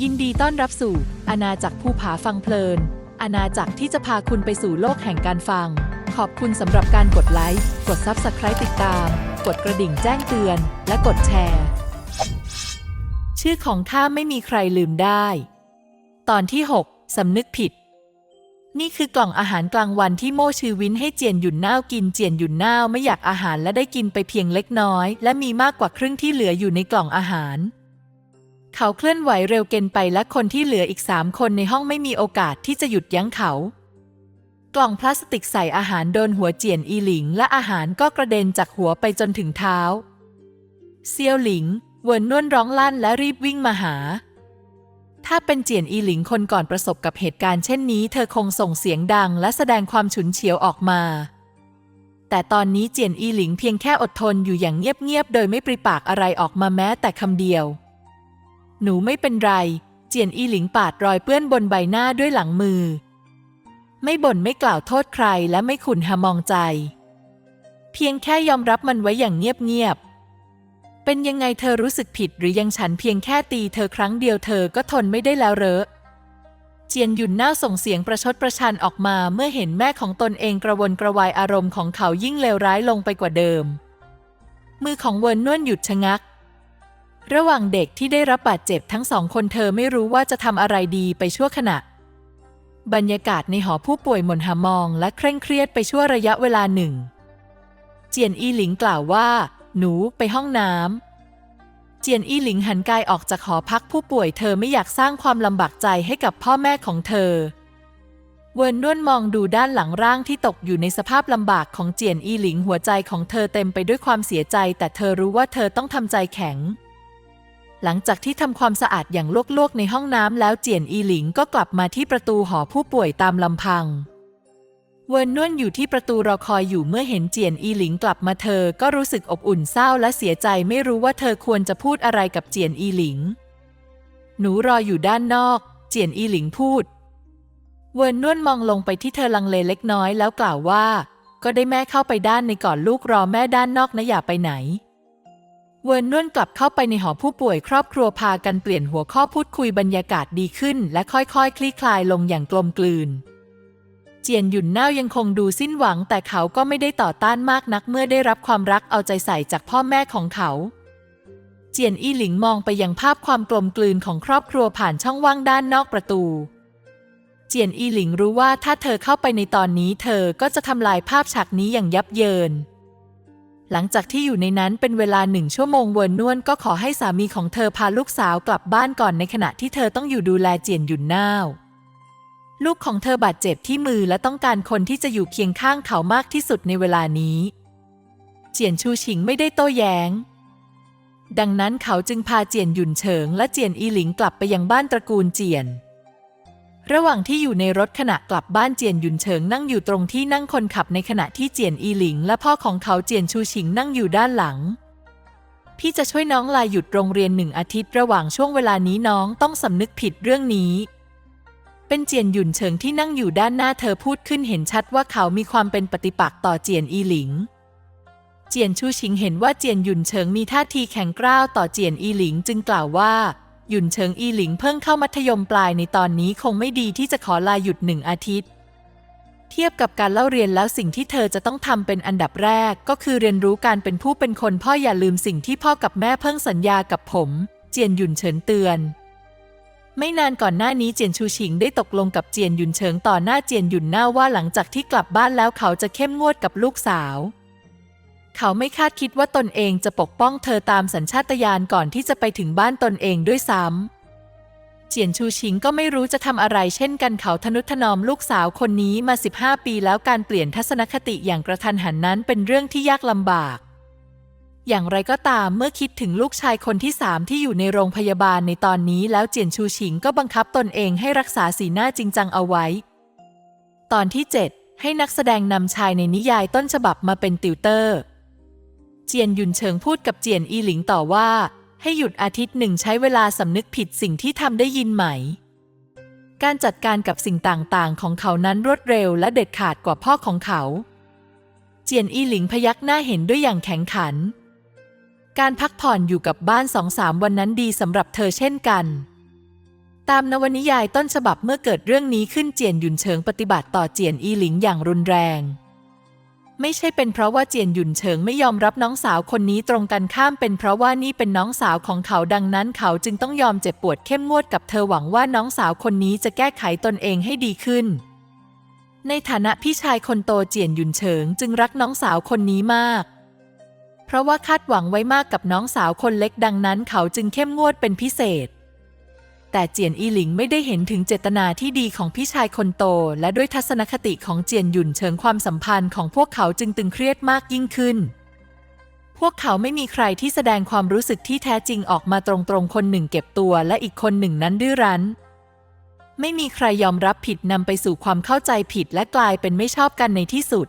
ยินดีต้อนรับสู่อาณาจักรภูผาฟังเพลิน อาณาจักรที่จะพาคุณไปสู่โลกแห่งการฟัง ขอบคุณสำหรับการกดไลค์ กด Subscribe ติดตาม กดกระดิ่งแจ้งเตือน และกดแชร์ ชื่อของข้าไม่มีใครลืมได้ ตอนที่ 6 สำนึกผิด นี่คือกล่องอาหารกลางวันที่โม่ชื่อวินให้เจียนหยุนน่าวกินเจียนหยุนน่าวไม่อยากอาหารและได้กินไปเพียงเล็กน้อย และมีมากกว่าครึ่งที่เหลืออยู่ในกล่องอาหาร เขาเคลื่อนไหวเร็วเกินไปและคนที่เหลืออีกสามคนในห้องไม่มีโอกาสที่จะหยุดยั้งเขา กล่องพลาสติกใส่อาหารโดนหัวเจียนอีหลิง และอาหารก็กระเด็นจากหัวไปจนถึงเท้า เซียวหลิงเวินนวนร้องลั่นและรีบวิ่งมาหา ถ้าเป็นเจียนอีหลิงคนก่อนประสบกับเหตุการณ์เช่นนี้ เธอคงส่งเสียงดังและแสดงความฉุนเฉียวออกมา แต่ตอนนี้เจียนอีหลิงเพียงแค่อดทนอยู่อย่างเงียบๆโดยไม่ปริปากอะไรออกมาแม้แต่คำเดียว หนูไม่เป็นไร เจียนอีหลิงปาดรอยเปื้อนบนใบหน้าด้วยหลังมือ ไม่บ่นไม่กล่าวโทษใครและไม่ขุนหามองใจ เพียงแค่ยอมรับมันไว้อย่างเงียบๆ เป็นยังไงเธอรู้สึกผิดหรือยังฉันเพียงแค่ตีเธอครั้งเดียวเธอก็ทนไม่ได้แล้วเหรอเจียนหยุนหน้าส่งเสียงประชดประชันออกมาเมื่อเห็นแม่ของตนเองกระวนกระวายอารมณ์ของเขายิ่งเลวร้ายลงไปกว่าเดิม มือของเวิร์นนวลหยุดชะงัก ระหว่างเด็กที่ได้รับบาดเจ็บทั้งสองคนเธอไม่รู้ว่าจะทำอะไรดีไปชั่วขณะ บรรยากาศในหอผู้ป่วยหม่นหามองและเคร่งเครียดไปชั่วระยะเวลาหนึ่ง เจียนอีหลิงกล่าวว่า หนูไปห้องน้ำเจียนอีหลิงหันกายออกจากหอพักผู้ป่วยเธอไม่อยากสร้างความลำบากใจให้กับพ่อแม่ของเธอ เวิร์นด้วนมองดูด้านหลังร่างที่ตกอยู่ในสภาพลำบากของเจียนอีหลิงหัวใจของเธอเต็มไปด้วยความเสียใจ แต่เธอรู้ว่าเธอต้องทำใจแข็ง หลังจากที่ทำความสะอาดอย่างลวกๆในห้องน้ำแล้วเจียนอีหลิงก็กลับมาที่ประตูหอผู้ป่วยตามลำพัง เวิร์นนวนอยู่ที่ประตูรอคอยอยู่เมื่อเห็นเจียนอีหลิงกลับมาเธอก็รู้สึกอบอุ่นเศร้าและเสียใจไม่รู้ว่าเธอควรจะพูดอะไรกับเจียนอีหลิง หนูรออยู่ด้านนอก เจียนอีหลิงพูด เวิร์นนวนมองลงไปที่เธอลังเลเล็กน้อยแล้วกล่าวว่า ก็ได้แม่เข้าไปด้านในก่อนลูกรอแม่ด้านนอกนะอย่าไปไหน เวิร์นนวนกลับเข้าไปในหอผู้ป่วยครอบครัวพากันเปลี่ยนหัวข้อพูดคุยบรรยากาศดีขึ้น และค่อยๆคลี่คลายลงอย่างกลมกลืน เจียนหยุนเน่ายังคงดูสิ้นหวัง แต่เขาก็ไม่ได้ต่อต้านมากนักเมื่อได้รับความรักเอาใจใส่จากพ่อแม่ของเขา เจียนอี้หลิงมองไปยังภาพความกลมกลืนของครอบครัวผ่านช่องว่างด้านนอกประตู เจียนอี้หลิงรู้ว่าถ้าเธอเข้าไปในตอนนี้ เธอก็จะทำลายภาพฉากนี้อย่างยับเยิน หลังจากที่อยู่ในนั้นเป็นเวลาหนึ่งชั่วโมงเวิร์นนวนก็ขอให้สามีของเธอพาลูกสาวกลับบ้านก่อนในขณะที่เธอต้องอยู่ดูแลเจียนหยุนน่าวลูกของเธอบาดเจ็บที่มือและต้องการคนที่จะอยู่เคียงข้างเขามากที่สุดในเวลานี้ เจียนชูชิงไม่ได้โต้แย้ง ดังนั้นเขาจึงพาเจียนหยุนเฉิงและเจียนอีหลิงกลับไปยังบ้านตระกูลเจียน ระหว่างที่อยู่ในรถขณะกลับบ้านเจียนหยุนเฉิงนั่งอยู่ตรงที่นั่งคนขับในขณะที่เจียนอีหลิง และพ่อของเขาเจียนชูชิงนั่งอยู่ด้านหลัง พี่จะช่วยน้องลาหยุดโรงเรียนหนึ่งอาทิตย์ระหว่างช่วงเวลานี้น้องต้องสำนึกผิดเรื่องนี้ เป็นเจียนหยุนเฉิงที่นั่งอยู่ด้านหน้าเธอพูดขึ้นเห็นชัดว่าเขามีความเป็นปฏิปักษ์ต่อเจียนอีหลิงเจียนชูชิงเห็นว่าเจียนหยุนเฉิงมีท่าทีแข็งกร้าวต่อเจียนอีหลิงจึงกล่าวว่า หยุนเฉิงอีหลิงเพิ่งเข้ามัธยมปลายในตอนนี้คงไม่ดีที่จะขอลาหยุดหนึ่งอาทิตย์ เทียบกับการเล่าเรียนแล้วสิ่งที่เธอจะต้องทำเป็นอันดับแรก ก็คือเรียนรู้การเป็นผู้เป็นคนพ่ออย่าลืมสิ่งที่พ่อกับแม่เพิ่งสัญญากับผม เจียนหยุนเฉินเตือน ไม่นานก่อนหน้านี้เจียนชูชิงได้ตกลงกับเจียนหยุนเฉิงต่อหน้าเจียนหยุนหน้าว่าหลังจากที่กลับบ้านแล้วเขาจะเข้มงวดกับลูกสาว เขาไม่คาดคิดว่าตนเองจะปกป้องเธอตามสัญชาตญาณก่อนที่จะไปถึงบ้านตนเองด้วยซ้ำ เจียนชูชิงก็ไม่รู้จะทำอะไรเช่นกันเขาทนุถนอมลูกสาวคนนี้มา 15 ปีแล้วการเปลี่ยนทัศนคติอย่างกระทันหันนั้นเป็นเรื่องที่ยากลำบากอย่างไรก็ตามเมื่อคิดถึงลูกชายคนที่สามที่อยู่ในโรงพยาบาลในตอนนี้แล้วเจียนชูชิงก็บังคับตนเองให้รักษาสีหน้าจริงจังเอาไว้ ตอนที่ 7 ให้นักแสดงนำชายในนิยายต้นฉบับมาเป็นติวเตอร์ เจียนยุนเฉิงพูดกับเจียนอีหลิงต่อว่า ให้หยุดอาทิตย์หนึ่งใช้เวลาสำนึกผิดสิ่งที่ทำได้ยินไหม การจัดการกับสิ่งต่างๆ ของเขานั้นรวดเร็วและเด็ดขาดกว่าพ่อของเขา เจียนอีหลิงพยักหน้าเห็นด้วยอย่างแข็งขัน การพักผ่อนอยู่กับบ้านสองสามวันนั้นดีสำหรับเธอเช่นกันตามนวนิยายต้นฉบับเมื่อเกิดเรื่องนี้ขึ้นเจียนยุนเฉิงปฏิบัติต่อเจียนอีหลิงอย่างรุนแรง ไม่ใช่เป็นเพราะว่าเจียนหยุนเฉิงไม่ยอมรับน้องสาวคนนี้ตรงกันข้ามเป็นเพราะว่านี่เป็นน้องสาวของเขาดังนั้น เขาจึงต้องยอมเจ็บปวดเข้มงวดกับเธอหวังว่าน้องสาวคนนี้จะแก้ไขตนเองให้ดีขึ้น ในฐานะพี่ชายคนโตเจียนหยุนเฉิงจึงรักน้องสาวคนนี้มาก เพราะว่าคาดหวังไว้มากกับน้องสาวคนเล็กดังนั้น เขาจึงเข้มงวดเป็นพิเศษ แต่เจียนอีหลิงไม่ได้เห็นถึงเจตนาที่ดีของพี่ชายคนโต และด้วยทัศนคติของเจียนหยุนเฉิงความสัมพันธ์ของพวกเขาจึงตึงเครียดมากยิ่งขึ้น พวกเขาไม่มีใครที่แสดงความรู้สึกที่แท้จริงออกมาตรงๆ คนหนึ่งเก็บตัวและอีกคนหนึ่งนั้นดื้อรั้น ไม่มีใครยอมรับผิดนำไปสู่ความเข้าใจผิดและกลายเป็นไม่ชอบกันในที่สุด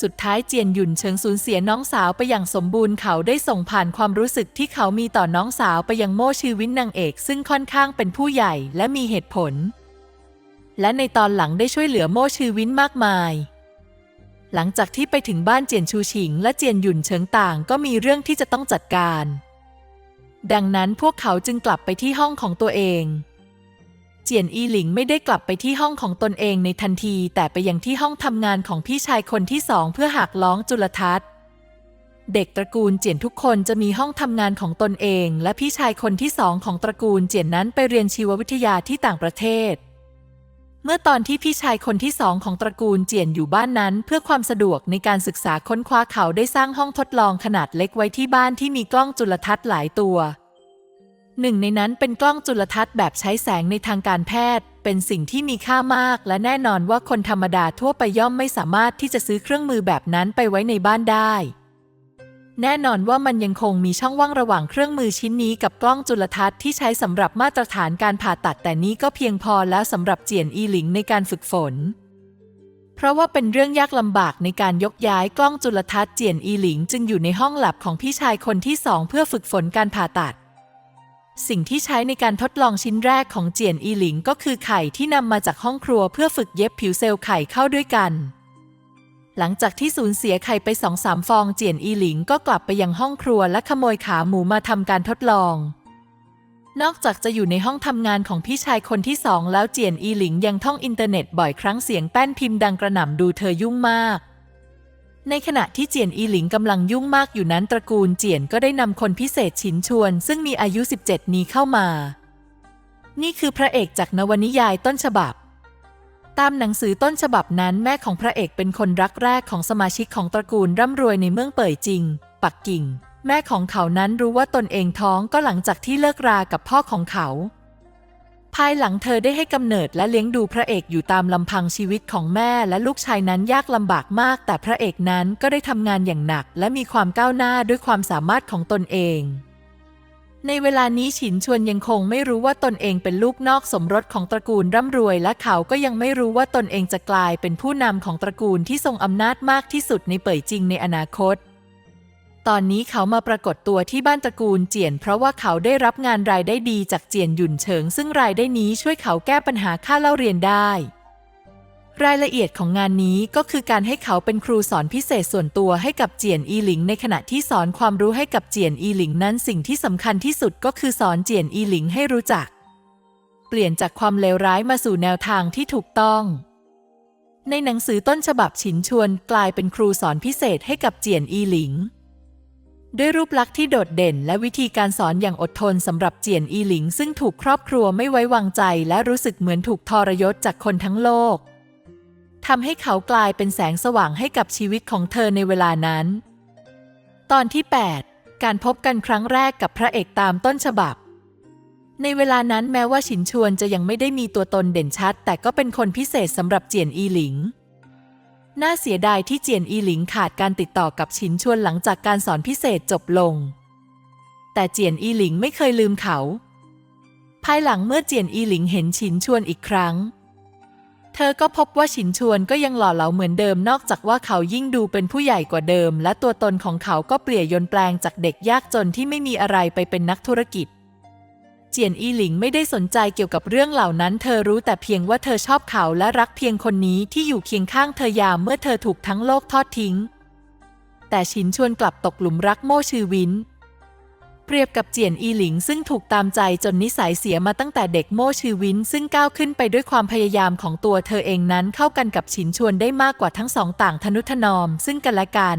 สุดท้ายเจียนหยุนเชิงสูญเสียน้องสาวไปอย่างสมบูรณ์เขาได้ส่งผ่านความรู้สึกที่เขามีต่อน้องสาวไปยังโม่ชีวินนางเอก ซึ่งค่อนข้างเป็นผู้ใหญ่และมีเหตุผล และในตอนหลังได้ช่วยเหลือโม่ชีวินมากมาย หลังจากที่ไปถึงบ้านเจียนชูฉิง และเจียนหยุนเชิงต่างก็มีเรื่องที่จะต้องจัดการ ดังนั้นพวกเขาจึงกลับไปที่ห้องของตัวเอง เจียนอีหลิงไม่ได้กลับไปที่ห้องของตนเองในทันที แต่ไปยังที่ห้องทำงานของพี่ชายคนที่สองเพื่อหักล้องจุลทรรศน์ เด็กตระกูลเจียนทุกคนจะมีห้องทำงานของตนเอง และพี่ชายคนที่สองของตระกูลเจียนนั้นไปเรียนชีววิทยาที่ต่างประเทศ เมื่อตอนที่พี่ชายคนที่สองของตระกูลเจียนอยู่บ้านนั้น เพื่อความสะดวกในการศึกษาค้นคว้าเขาได้สร้างห้องทดลองขนาดเล็กไว้ที่บ้านที่มีกล้องจุลทรรศน์หลายตัว หนึ่งในนั้นเป็นกล้องจุลทรรศน์แบบใช้แสงในทางการแพทย์ เป็นสิ่งที่มีค่ามาก และแน่นอนว่าคนธรรมดาทั่วไปย่อมไม่สามารถที่จะซื้อเครื่องมือแบบนั้นไปไว้ในบ้านได้ แน่นอนว่ามันยังคงมีช่องว่างระหว่างเครื่องมือชิ้นนี้กับกล้องจุลทรรศน์ที่ใช้สำหรับมาตรฐานการผ่าตัดแต่นี้ก็เพียงพอแล้วสำหรับเจียนอีหลิงในการฝึกฝน เพราะว่าเป็นเรื่องยากลำบากในการยกย้ายกล้องจุลทรรศน์เจียนอีหลิง จึงอยู่ในห้องแลบของพี่ชายคนที่สองเพื่อฝึกฝนการผ่าตัด สิ่งที่ใช้ในการทดลองชิ้นแรกของเจียนอีหลิงก็คือไข่ที่นำมาจากห้องครัวเพื่อฝึกเย็บผิวเซลล์ไข่เข้าด้วยกัน หลังจากที่สูญเสียไข่ไปสองสามฟองเจียนอีหลิงก็กลับไปยังห้องครัวและขโมยขาหมูมาทำการทดลอง นอกจากจะอยู่ในห้องทำงานของพี่ชายคนที่สองแล้วเจียนอีหลิงยังท่องอินเทอร์เน็ตบ่อยครั้งเสียงแป้นพิมพ์ดังกระหน่ำดูเธอยุ่งมาก ในขณะที่เจียนอีหลิงกำลังยุ่งมากอยู่นั้นตระกูลเจียนก็ได้นำคนพิเศษฉินชวน ซึ่งมีอายุ 17 นี้เข้ามา นี่คือพระเอกจากนวนิยายต้นฉบับ ตามหนังสือต้นฉบับนั้นแม่ของพระเอกเป็นคนรักแรกของสมาชิกของตระกูลร่ำรวยในเมืองเป่ยจิง ปักกิ่ง แม่ของเขานั้นรู้ว่าตนเองท้องก็หลังจากที่เลิกรากับพ่อของเขา ภายหลังเธอได้ให้กำเนิดและเลี้ยงดูพระเอกอยู่ตามลำพังชีวิตของแม่และลูกชายนั้นยากลำบากมาก แต่พระเอกนั้นก็ได้ทำงานอย่างหนัก และมีความก้าวหน้าด้วยความสามารถของตนเอง ในเวลานี้ฉินชวนยังคงไม่รู้ว่าตนเองเป็นลูกนอกสมรสของตระกูลร่ำรวย และเขาก็ยังไม่รู้ว่าตนเองจะกลายเป็นผู้นำของตระกูลที่ทรงอำนาจมากที่สุดในเป่ยจิงในอนาคต ตอนนี้เขามาปรากฏตัวที่บ้านตระกูลเจียน เพราะว่าเขาได้รับงานรายได้ดีจากเจียนหยุนเฉิง ซึ่งรายได้นี้ช่วยเขาแก้ปัญหาค่าเล่าเรียนได้ รายละเอียดของงานนี้ก็คือการให้เขาเป็นครูสอนพิเศษส่วนตัวให้กับเจียนอีหลิง ในขณะที่สอนความรู้ให้กับเจียนอีหลิงนั้นสิ่งที่สำคัญที่สุดก็คือสอนเจียนอีหลิงให้รู้จัก เปลี่ยนจากความเลวร้ายมาสู่แนวทางที่ถูกต้องในหนังสือต้นฉบับฉินชวนกลายเป็นครูสอนพิเศษให้กับเจียนอีหลิง ด้วยรูปลักษณ์ที่โดดเด่นและวิธีการสอนอย่างอดทนสำหรับเจียนอีหลิง ซึ่งถูกครอบครัวไม่ไว้วางใจ และรู้สึกเหมือนถูกทรยศจากคนทั้งโลกทำให้เขากลายเป็นแสงสว่างให้กับชีวิตของเธอในเวลานั้น ตอนที่ 8 การพบกันครั้งแรกกับพระเอกตามต้นฉบับ ในเวลานั้นแม้ว่าฉินชวนจะยังไม่ได้มีตัวตนเด่นชัด แต่ก็เป็นคนพิเศษสำหรับเจียนอีหลิง น่าเสียดายที่เจียนอีหลิงขาดการติดต่อกับฉินชวนหลังจากการสอนพิเศษจบลง แต่เจียนอีหลิงไม่เคยลืมเขา ภายหลังเมื่อเจียนอีหลิงเห็นฉินชวนอีกครั้ง เธอก็พบว่าฉินชวนก็ยังหล่อเหลาเหมือนเดิมนอกจากว่าเขายิ่งดูเป็นผู้ใหญ่กว่าเดิม และตัวตนของเขาก็เปลี่ยนยนแปลงจากเด็กยากจนที่ไม่มีอะไรไปเป็นนักธุรกิจ เจียนอีหลิงไม่ได้สนใจเกี่ยวกับเรื่องเหล่านั้น เธอรู้แต่เพียงว่าเธอชอบเขาและรักเพียงคนนี้ที่อยู่เคียงข้างเธอยามเมื่อเธอถูกทั้งโลกทอดทิ้ง แต่ฉินชวนกลับตกหลุมรักโม่ชื่อวิน เปรียบกับเจียนอีหลิงซึ่งถูกตามใจจนนิสัยเสียมาตั้งแต่เด็กโม่ชือวิน ซึ่งก้าวขึ้นไปด้วยความพยายามของตัวเธอเองนั้นเข้ากันกับฉินชวนได้มากกว่าทั้งสองต่างทนุถนอมซึ่งกันและกัน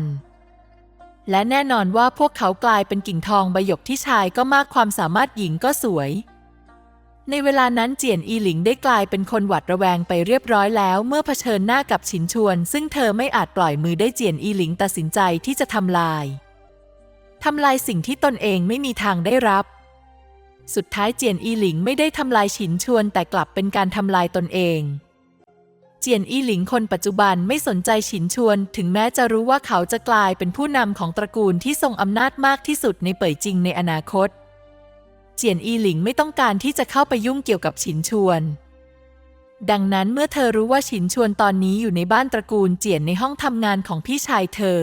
และแน่นอนว่าพวกเขากลายเป็นกิ่งทองใบหยกที่ชายก็มากความสามารถหญิงก็สวย ในเวลานั้นเจียนอีหลิงได้กลายเป็นคนหวัดระแวงไปเรียบร้อยแล้วเมื่อเผชิญหน้ากับฉินชวน ซึ่งเธอไม่อาจปล่อยมือได้เจียนอีหลิงตัดสินใจที่จะทำลายทำลายสิ่งที่ตนเองไม่มีทางได้รับ สุดท้ายเจียนอีหลิงไม่ได้ทำลายฉินชวนแต่กลับเป็นการทำลายตนเอง เจียนอีหลิงคนปัจจุบันไม่สนใจฉินชวน ถึงแม้จะรู้ว่าเขาจะกลายเป็นผู้นำของตระกูลที่ทรงอำนาจมากที่สุดในเป่ยจริงในอนาคต เจียนอีหลิงไม่ต้องการที่จะเข้าไปยุ่งเกี่ยวกับฉินชวน ดังนั้นเมื่อเธอรู้ว่าฉินชวนตอนนี้อยู่ในบ้านตระกูลเจียนในห้องทำงานของพี่ชายเธอ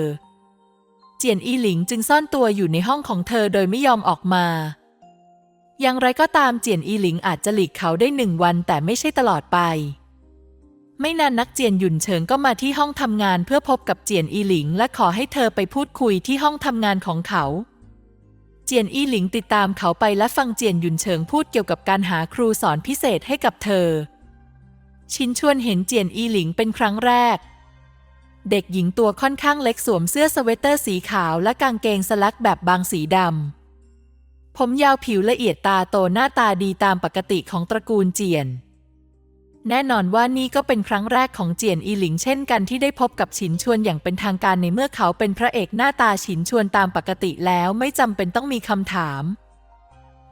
เจียนอีหลิงจึงซ่อนตัวอยู่ในห้องของเธอโดยไม่ยอมออกมา อย่างไรก็ตามเจียนอีหลิงอาจจะหลีกเขาได้หนึ่งวันแต่ไม่ใช่ตลอดไป ไม่นานนักเจียนหยุนเฉิงก็มาที่ห้องทำงานเพื่อพบกับเจียนอีหลิง และขอให้เธอไปพูดคุยที่ห้องทำงานของเขา เจียนอีหลิงติดตามเขาไปและฟังเจียนหยุนเฉิงพูดเกี่ยวกับการหาครูสอนพิเศษให้กับเธอ ชินชวนเห็นเจียนอีหลิงเป็นครั้งแรก เด็กหญิงตัวค่อนข้างเล็กสวมเสื้อสเวตเตอร์สีขาวและกางเกงสลักแบบบางสีดำผมยาวผิวละเอียดตาโตหน้าตาดีตามปกติของตระกูลเจียน แน่นอนว่านี่ก็เป็นครั้งแรกของเจียนอีหลิงเช่นกันที่ได้พบกับฉินชวนอย่างเป็นทางการในเมื่อเขาเป็นพระเอกหน้าตาฉินชวนตามปกติแล้วไม่จำเป็นต้องมีคำถาม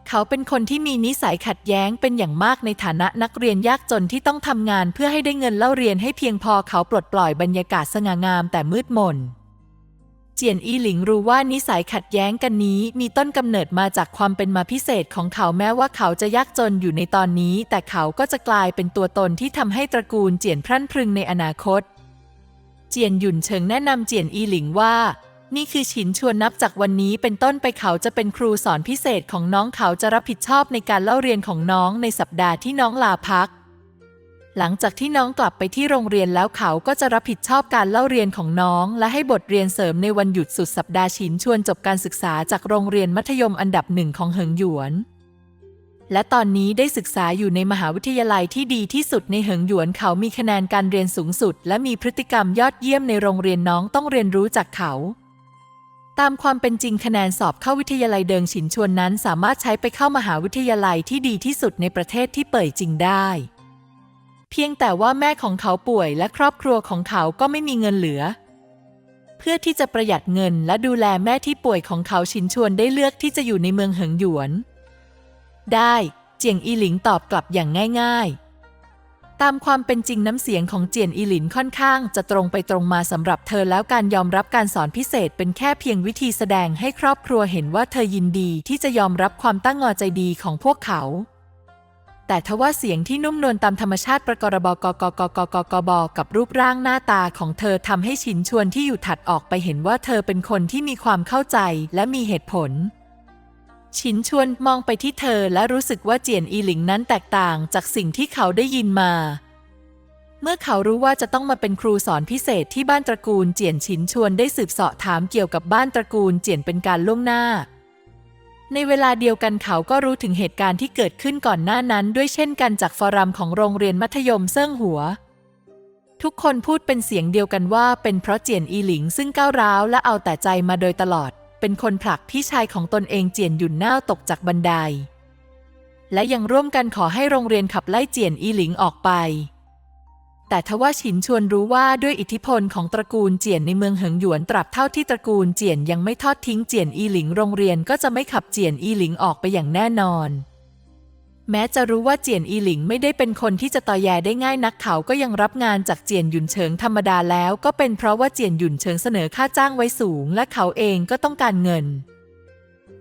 เขาเป็นคนที่มีนิสัยขัดแย้งเป็นอย่างมากในฐานะนักเรียนยากจนที่ต้องทำงานเพื่อให้ได้เงินเล่าเรียนให้เพียงพอเขาปลดปล่อยบรรยากาศสง่างามแต่มืดมน เจียนอีหลิงรู้ว่านิสัยขัดแย้งกันนี้ มีต้นกำเนิดมาจากความเป็นมาพิเศษของเขาแม้ว่าเขาจะยากจนอยู่ในตอนนี้ แต่เขาก็จะกลายเป็นตัวตนที่ทำให้ตระกูลเจียนพรั่นพรึงในอนาคต เจียนหยุนเฉิงแนะนำเจียนอีหลิงว่า นี่คือฉินชวนนับจากวันนี้เป็นต้นไปเขาจะเป็นครูสอนพิเศษของน้องเขาจะรับผิดชอบในการเล่าเรียนของน้องในสัปดาห์ที่น้องลาพัก หลังจากที่น้องกลับไปที่โรงเรียนแล้วเขาก็จะรับผิดชอบการเล่าเรียนของน้อง และให้บทเรียนเสริมในวันหยุดสุดสัปดาห์ฉินชวนจบการศึกษาจากโรงเรียนมัธยมอันดับหนึ่งของเหิงหยวน และตอนนี้ได้ศึกษาอยู่ในมหาวิทยาลัยที่ดีที่สุดในเหิงหยวนเขามีคะแนนการเรียนสูงสุด และมีพฤติกรรมยอดเยี่ยมในโรงเรียนน้องต้องเรียนรู้จากเขาตามความเป็นจริงคะแนนสอบเข้าวิทยาลัยเดิงฉินชวนนั้น สามารถใช้ไปเข้ามหาวิทยาลัยที่ดีที่สุดในประเทศที่เปิดจริงได้ เพียงแต่ว่าแม่ของเขาป่วยและครอบครัวของเขาก็ไม่มีเงินเหลือ เพื่อที่จะประหยัดเงินและดูแลแม่ที่ป่วยของเขาชินชวนได้เลือกที่จะอยู่ในเมืองเหิงหยวน ได้เจียงอีหลิงตอบกลับอย่างง่าย ๆ ตามความเป็นจริงน้ำเสียงของเจียนอีหลินค่อนข้างจะตรงไปตรงมาสำหรับเธอแล้วการยอมรับการสอนพิเศษเป็นแค่เพียงวิธีแสดงให้ครอบครัวเห็นว่าเธอยินดีที่จะยอมรับความตั้งงอใจดีของพวกเขา แต่ทว่าเสียงที่นุ่มนวลตามธรรมชาติประกรบกกกกกกบกับรูปร่างหน้าตาของเธอทำให้ชินชวนที่อยู่ถัดออกไปเห็นว่าเธอเป็นคนที่มีความเข้าใจและมีเหตุผล ชินชวนมองไปที่เธอและรู้สึกว่าเจียนอีหลิงนั้นแตกต่างจากสิ่งที่เขาได้ยินมา เมื่อเขารู้ว่าจะต้องมาเป็นครูสอนพิเศษที่บ้านตระกูลเจียนชินชวนได้สืบเสาะถามเกี่ยวกับบ้านตระกูลเจียนเป็นการล่วงหน้า ในเวลาเดียวกันเขาก็รู้ถึงเหตุการณ์ที่เกิดขึ้นก่อนหน้านั้น ด้วยเช่นกันจากฟอรัมของโรงเรียนมัธยมเซิ่งหัว ทุกคนพูดเป็นเสียงเดียวกันว่าเป็นเพราะเจียนอีหลิงซึ่งก้าวร้าวและเอาแต่ใจมาโดยตลอด เป็นคนผลักพี่ชายของตนเองเจียนหยุนหน้าตกจากบันได และยังร่วมกันขอให้โรงเรียนขับไล่เจียนอีหลิงออกไป แต่ทว่าฉินชวนรู้ว่าด้วยอิทธิพลของตระกูลเจียนในเมืองเหิงหยวนตราบเท่าที่ตระกูลเจียนยังไม่ทอดทิ้งเจียนอีหลิงโรงเรียนก็จะไม่ขับเจียนอีหลิงออกไปอย่างแน่นอน แม้จะรู้ว่าเจียนอีหลิงไม่ได้เป็นคนที่จะต่อแยได้ง่ายนักเขาก็ยังรับงานจากเจียนหยุนเฉิงธรรมดาแล้ว ก็เป็นเพราะว่าเจียนหยุนเฉิงเสนอค่าจ้างไว้สูง และเขาเองก็ต้องการเงิน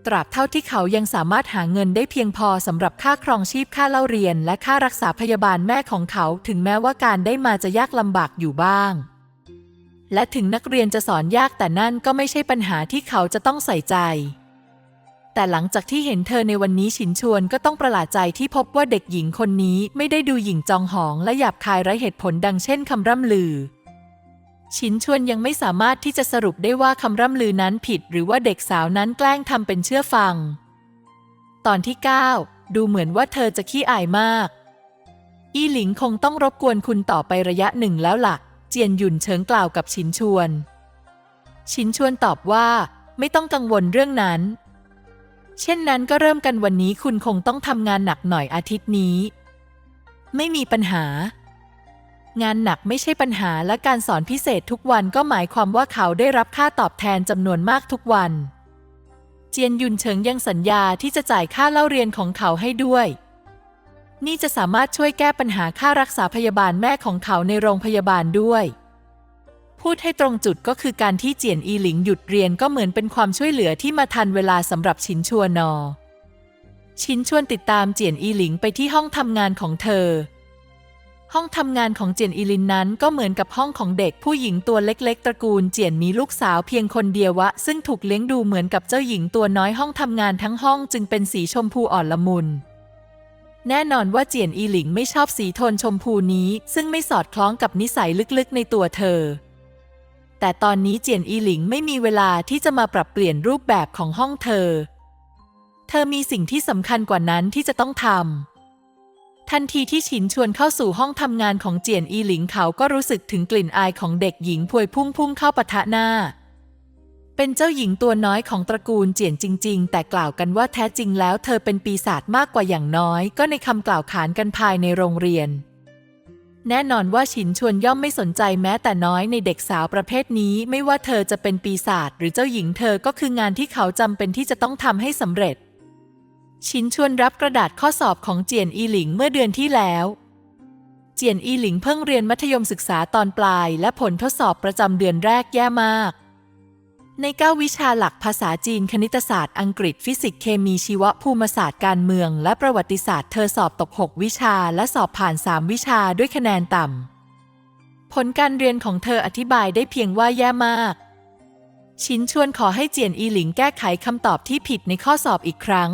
ตราบเท่าที่เขายังสามารถหาเงินได้เพียงพอสำหรับค่าครองชีพค่าเล่าเรียน และค่ารักษาพยาบาลแม่ของเขา ถึงแม้ว่าการได้มาจะยากลำบากอยู่บ้าง และถึงนักเรียนจะสอนยากแต่นั่นก็ไม่ใช่ปัญหาที่เขาจะต้องใส่ใจ แต่หลังจากที่เห็นเธอในวันนี้ฉินชวนก็ต้องประหลาดใจที่พบว่าเด็กหญิงคนนี้ไม่ได้ดูหยิ่งจองหองและหยาบคายไร้เหตุผลดังเช่นคำร่ำลือ ชินชวนยังไม่สามารถที่จะสรุปได้ว่าคำร่ำลือนั้นผิด หรือว่าเด็กสาวนั้นแกล้งทำเป็นเชื่อฟัง ตอนที่ 9 ดูเหมือนว่าเธอจะขี้อายมาก อีหลิงคงต้องรบกวนคุณต่อไประยะหนึ่งแล้วล่ะ เจียนหยุ่นเฉิงกล่าวกับชินชวน ชินชวนตอบว่าไม่ต้องกังวลเรื่องนั้น เช่นนั้นก็เริ่มกันวันนี้คุณคงต้องทำงานหนักหน่อยอาทิตย์นี้ ไม่มีปัญหา งานหนักไม่ใช่ปัญหาและการสอนพิเศษทุกวันก็หมายความว่าเขาได้รับค่าตอบแทนจำนวนมากทุกวัน เจียนยุนเฉิงยังสัญญาที่จะจ่ายค่าเล่าเรียนของเขาให้ด้วย นี่จะสามารถช่วยแก้ปัญหาค่ารักษาพยาบาลแม่ของเขาในโรงพยาบาลด้วย พูดให้ตรงจุดก็คือการที่เจียนอีหลิงหยุดเรียนก็เหมือนเป็นความช่วยเหลือที่มาทันเวลาสำหรับชินชัวนอ ชินชวนติดตามเจียนอีหลิงไปที่ห้องทำงานของเธอ ห้องทำงานของเจียนอีลินนั้นก็เหมือนกับห้องของเด็กผู้หญิงตัวเล็กๆ ตระกูลเจียนมีลูกสาวเพียงคนเดียววะ ซึ่งถูกเลี้ยงดูเหมือนกับเจ้าหญิงตัวน้อยห้องทำงานทั้งห้องจึงเป็นสีชมพูอ่อนละมุน แน่นอนว่าเจียนอีหลิงไม่ชอบสีโทนชมพูนี้ ซึ่งไม่สอดคล้องกับนิสัยลึกๆ ในตัวเธอ แต่ตอนนี้เจียนอีหลิงไม่มีเวลาที่จะมาปรับเปลี่ยนรูปแบบของห้องเธอ เธอมีสิ่งที่สำคัญกว่านั้นที่จะต้องทำ ทันทีที่ฉินชวนเข้าสู่ห้องทำงานของเจียนอีหลิงเขาก็รู้สึกถึงกลิ่นอายของเด็กหญิงพวยพุ่งพุ่งเข้าปะทะหน้า เป็นเจ้าหญิงตัวน้อยของตระกูลเจียนจริง ๆ แต่กล่าวกันว่าแท้จริงแล้วเธอเป็นปีศาจมากกว่าอย่างน้อย ก็ในคำกล่าวขานกันภายในโรงเรียน แน่นอนว่าฉินชวนย่อมไม่สนใจแม้แต่น้อยในเด็กสาวประเภทนี้ ไม่ว่าเธอจะเป็นปีศาจหรือเจ้าหญิงเธอก็คืองานที่เขาจำเป็นที่จะต้องทำให้สำเร็จ ชินชวนรับกระดาษข้อสอบของเจียนอีหลิงเมื่อเดือนที่แล้ว เจียนอีหลิงเพิ่งเรียนมัธยมศึกษาตอนปลายและผลทดสอบประจำเดือนแรกแย่มาก ในเก้าวิชาหลักภาษาจีนคณิตศาสตร์อังกฤษฟิสิกส์เคมีชีวภูมิศาสตร์การเมือง และประวัติศาสตร์เธอสอบตก 6 วิชาและสอบผ่าน 3 วิชาด้วยคะแนนต่ำผลการเรียนของเธออธิบายได้เพียงว่าแย่มาก ชินชวนขอให้เจียนอีหลิงแก้ไขคำตอบที่ผิดในข้อสอบอีกครั้ง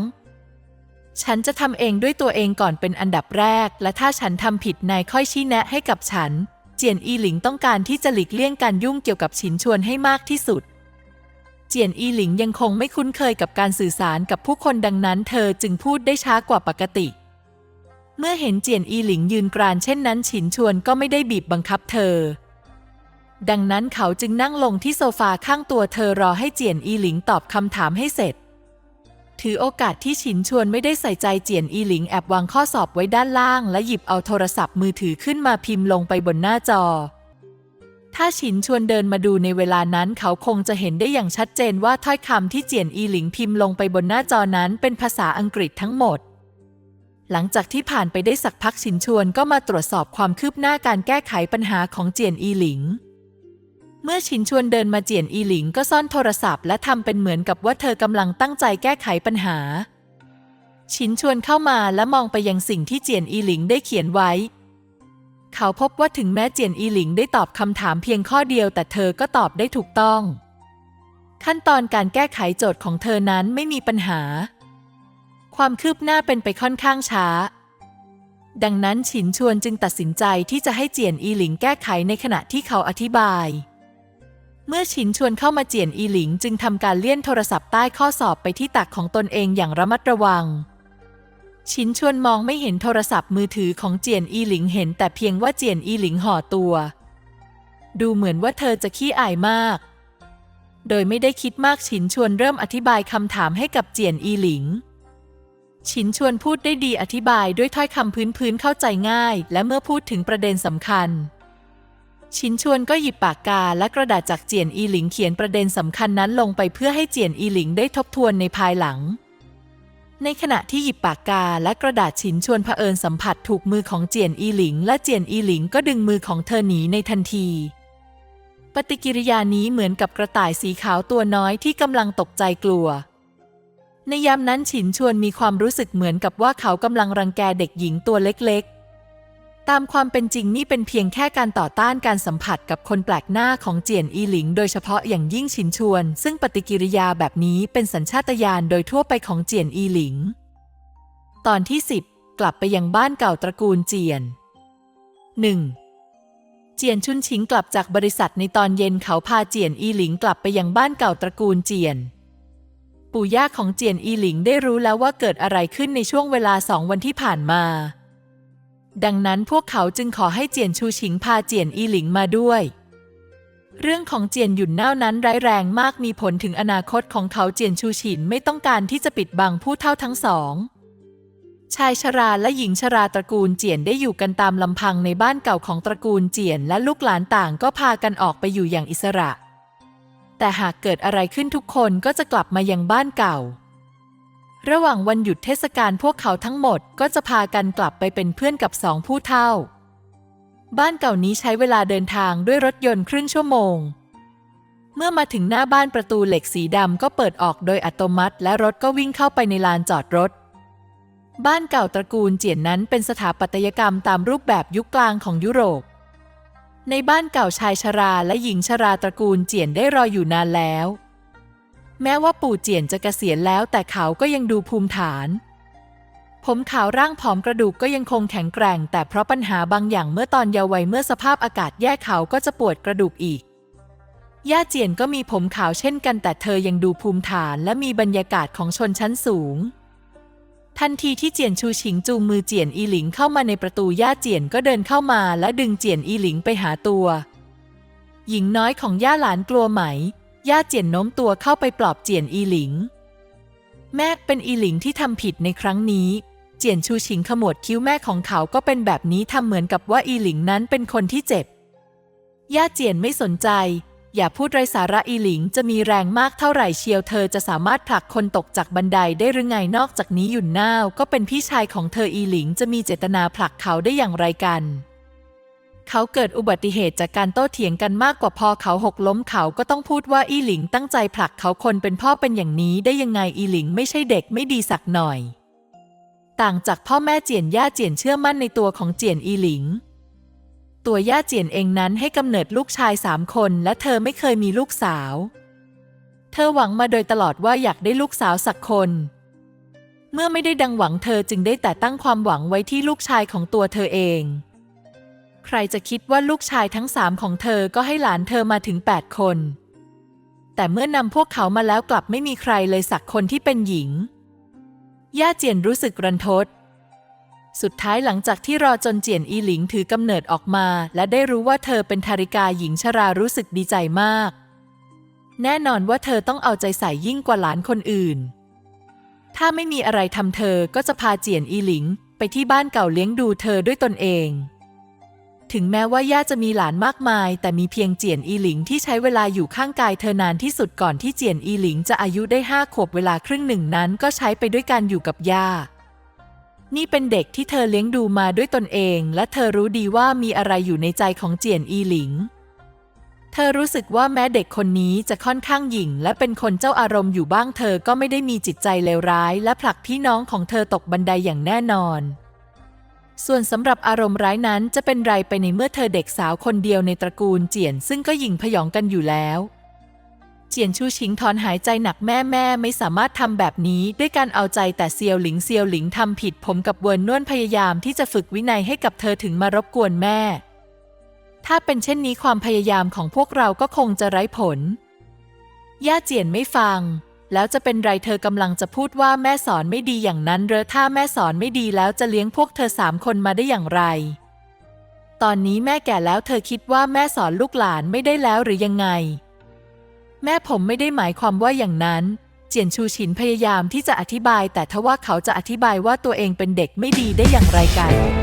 ฉันจะทำเองด้วยตัวเองก่อนเป็นอันดับแรก และถ้าฉันทำผิดนายค่อยชี้แนะให้กับฉัน เจียนอีหลิงต้องการที่จะหลีกเลี่ยงการยุ่งเกี่ยวกับชินชวนให้มากที่สุด เจียนอีหลิงยังคงไม่คุ้นเคยกับการสื่อสารกับผู้คนดังนั้น เธอจึงพูดได้ช้ากว่าปกติ เมื่อเห็นเจียนอีหลิงยืนกรานเช่นนั้น ฉินชวนก็ไม่ได้บีบบังคับเธอ ดังนั้นเขาจึงนั่งลงที่โซฟาข้างตัวเธอรอให้เจียนอีหลิงตอบคำถามให้เสร็จ ถือโอกาสที่ฉินชวนไม่ได้ใส่ใจเจียนอีหลิงแอบวางข้อสอบไว้ด้านล่าง และหยิบเอาโทรศัพท์มือถือขึ้นมาพิมพ์ลงไปบนหน้าจอ ถ้าฉินชวนเดินมาดูในเวลานั้นเขาคงจะเห็นได้อย่างชัดเจนว่าถ้อยคำที่เจียนอีหลิงพิมพ์ลงไปบนหน้าจอนั้นเป็นภาษาอังกฤษทั้งหมด หลังจากที่ผ่านไปได้สักพักฉินชวนก็มาตรวจสอบความคืบหน้าการแก้ไขปัญหาของเจียนอีหลิง เมื่อชินชวนเดินมาเจียนอีหลิงก็ซ่อนโทรศัพท์และทำเป็นเหมือนกับว่าเธอกำลังตั้งใจแก้ไขปัญหา ชินชวนเข้ามาและมองไปยังสิ่งที่เจียนอีหลิงได้เขียนไว้ เขาพบว่าถึงแม้เจียนอีหลิงได้ตอบคำถามเพียงข้อเดียว แต่เธอก็ตอบได้ถูกต้อง ขั้นตอนการแก้ไขโจทย์ของเธอนั้นไม่มีปัญหา ความคืบหน้าเป็นไปค่อนข้างช้าดังนั้นฉินชวนจึงตัดสินใจที่จะให้เจียนอีหลิงแก้ไขในขณะที่เขาอธิบาย เมื่อฉินชวนเข้ามาเจียนอีหลิงจึงทำการเลี่ยนโทรศัพท์ใต้ข้อสอบไปที่ตักของตนเองอย่างระมัดระวังฉินชวนมองไม่เห็นโทรศัพท์มือถือของเจียนอีหลิงเห็น แต่เพียงว่าเจียนอีหลิงห่อตัว ดูเหมือนว่าเธอจะขี้อายมาก โดยไม่ได้คิดมากฉินชวนเริ่มอธิบายคำถามให้กับเจียนอีหลิงฉินชวนพูดได้ดีอธิบายด้วยถ้อยคำพื้นๆเข้าใจง่าย และเมื่อพูดถึงประเด็นสำคัญ ชินชวนก็หยิบปากกาและกระดาษจากเจียนอีหลิงเขียนประเด็นสำคัญนั้นลงไปเพื่อให้เจียนอีหลิงได้ทบทวนในภายหลัง ในขณะที่หยิบปากกาและกระดาษฉินชวนเผอิญสัมผัสถูกมือของเจียนอีหลิง และเจียนอีหลิงก็ดึงมือของเธอหนีในทันที ปฏิกิริยานี้เหมือนกับกระต่ายสีขาวตัวน้อยที่กำลังตกใจกลัว ในยามนั้นฉินชวนมีความรู้สึกเหมือนกับว่าเขากำลังรังแกเด็กหญิงตัวเล็ก ตามความเป็นจริงนี่เป็นเพียงแค่การต่อต้านการสัมผัสกับคนแปลกหน้าของเจียนอีหลิง โดยเฉพาะอย่างยิ่งฉินชวน ซึ่งปฏิกิริยาแบบนี้เป็นสัญชาตญาณโดยทั่วไปของเจียนอีหลิง ตอนที่ 10 กลับไปยังบ้านเก่าตระกูลเจียน 1. เจียนชุนชิงกลับจากบริษัทในตอนเย็นเขาพาเจียนอีหลิงกลับไปยังบ้านเก่าตระกูลเจียนปู่ย่าของเจียนอีหลิงได้รู้แล้วว่าเกิดอะไรขึ้นในช่วงเวลาสองวันที่ผ่านมา ดังนั้นพวกเขาจึงขอให้เจียนชูชิงพาเจียนอีหลิงมาด้วย เรื่องของเจียนหยุ่นเน่านั้นร้ายแรงมากมีผลถึงอนาคตของเขาเจียนชูฉินไม่ต้องการที่จะปิดบังผู้เท่าทั้งสอง ชายชราและหญิงชราตระกูลเจียนได้อยู่กันตามลำพังในบ้านเก่าของตระกูลเจียนและลูกหลานต่างก็พากันออกไปอยู่อย่างอิสระ แต่หากเกิดอะไรขึ้นทุกคนก็จะกลับมายังบ้านเก่า ระหว่างวันหยุดเทศกาลพวกเขาทั้งหมดก็จะพากันกลับไปเป็นเพื่อนกับสองผู้เท่า บ้านเก่านี้ใช้เวลาเดินทางด้วยรถยนต์ครึ่งชั่วโมง เมื่อมาถึงหน้าบ้านประตูเหล็กสีดำก็เปิดออกโดยอัตโนมัติ และรถก็วิ่งเข้าไปในลานจอดรถ บ้านเก่าตระกูลเจียนนั้นเป็นสถาปัตยกรรมตามรูปแบบยุคกลางของยุโรป ในบ้านเก่าชายชราและหญิงชราตระกูลเจียนได้รออยู่นานแล้ว แม้ว่าปู่เจียนจะเกษียณแล้วแต่เขาก็ยังดูภูมิฐาน ผมขาวร่างผอมกระดูกก็ยังคงแข็งแกร่ง แต่เพราะปัญหาบางอย่างเมื่อตอนเยาว์วัยเมื่อสภาพอากาศแย่เขาก็จะปวดกระดูกอีก ย่าเจียนก็มีผมขาวเช่นกันแต่เธอยังดูภูมิฐานและมีบรรยากาศของชนชั้นสูง ทันทีที่เจียนชูชิงจูงมือเจียนอีหลิงเข้ามาในประตูย่าเจียนก็เดินเข้ามาและดึงเจียนอีหลิงไปหาตัว หญิงน้อยของย่าหลานกลัวไหม ย่าเจียนโน้มตัวเข้าไปปลอบเจียนอีหลิง แม่เป็นอีหลิงที่ทำผิดในครั้งนี้ เจียนชูชิงขมวดคิ้วแม่ของเขาก็เป็นแบบนี้ทำเหมือนกับว่าอีหลิงนั้นเป็นคนที่เจ็บ ย่าเจียนไม่สนใจ อย่าพูดไรสาระอีหลิงจะมีแรงมากเท่าไหร่เชียวเธอจะสามารถผลักคนตกจากบันไดได้หรือไงนอกจากนี้หยุ่นน่าวก็เป็นพี่ชายของเธออีหลิงจะมีเจตนาผลักเขาได้อย่างไรกัน เขาเกิดอุบัติเหตุจากการโต้เถียงกันมากกว่าพอเขาหกล้มเขาก็ต้องพูดว่าอีหลิงตั้งใจผลักเขาคนเป็นพ่อเป็นอย่างนี้ได้ยังไงอีหลิงไม่ใช่เด็กไม่ดีสักหน่อย ต่างจากพ่อแม่เจียนย่าเจียนเชื่อมั่นในตัวของเจียนอีหลิง ตัวย่าเจียนเองนั้นให้กำเนิดลูกชายสามคนและเธอไม่เคยมีลูกสาว เธอหวังมาโดยตลอดว่าอยากได้ลูกสาวสักคนเมื่อไม่ได้ดังหวังเธอจึงได้แต่ตั้งความหวังไว้ที่ลูกชายของตัวเธอเอง ใครจะคิดว่าลูกชายทั้งสามของเธอก็ให้หลานเธอมาถึงแปดคน แต่เมื่อนำพวกเขามาแล้วกลับไม่มีใครเลยสักคนที่เป็นหญิง ย่าเจียนรู้สึกรันทด สุดท้ายหลังจากที่รอจนเจียนอีหลิงถือกำเนิดออกมา และได้รู้ว่าเธอเป็นทาริกาหญิงชรารู้สึกดีใจมาก แน่นอนว่าเธอต้องเอาใจใส่ยิ่งกว่าหลานคนอื่น ถ้าไม่มีอะไรทำเธอก็จะพาเจียนอีหลิงไปที่บ้านเก่าเลี้ยงดูเธอด้วยตนเอง ถึงแม้ว่าย่าจะมีหลานมากมาย แต่มีเพียงเจียนอีหลิงที่ใช้เวลาอยู่ข้างกายเธอนานที่สุดก่อนที่เจียนอีหลิงจะอายุได้ห้าขวบเวลาครึ่งหนึ่งนั้นก็ใช้ไปด้วยการอยู่กับย่า นี่เป็นเด็กที่เธอเลี้ยงดูมาด้วยตนเอง และเธอรู้ดีว่ามีอะไรอยู่ในใจของเจียนอีหลิง เธอรู้สึกว่าแม้เด็กคนนี้จะค่อนข้างหยิ่ง และเป็นคนเจ้าอารมณ์อยู่บ้างเธอก็ไม่ได้มีจิตใจเลวร้าย และผลักพี่น้องของเธอตกบันไดอย่างแน่นอน ส่วนสำหรับอารมณ์ร้ายนั้นจะเป็นไรไปในเมื่อเธอเด็กสาวคนเดียวในตระกูลเจียนซึ่งก็หยิ่งพยองกันอยู่แล้ว เจียนชูชิงถอนหายใจหนักแม่แม่ไม่สามารถทำแบบนี้ด้วยการเอาใจแต่เซียวหลิงเซียวหลิงทำผิดผมกับเวิร์นนวลพยายามที่จะฝึกวินัยให้กับเธอถึงมารบกวนแม่ ถ้าเป็นเช่นนี้ความพยายามของพวกเราก็คงจะไร้ผล ย่าเจียนไม่ฟัง แล้วจะเป็นไรเธอกำลังจะพูดว่าแม่สอนไม่ดีอย่างนั้นเหรอถ้าแม่สอนไม่ดีแล้วจะเลี้ยงพวกเธอสามคนมาได้อย่างไร ตอนนี้แม่แก่แล้วเธอคิดว่าแม่สอนลูกหลานไม่ได้แล้วหรือยังไง แม่ผมไม่ได้หมายความว่าอย่างนั้นเจียนชูฉินพยายามที่จะอธิบาย แต่ทว่าเขาจะอธิบายว่าตัวเองเป็นเด็กไม่ดีได้อย่างไรกัน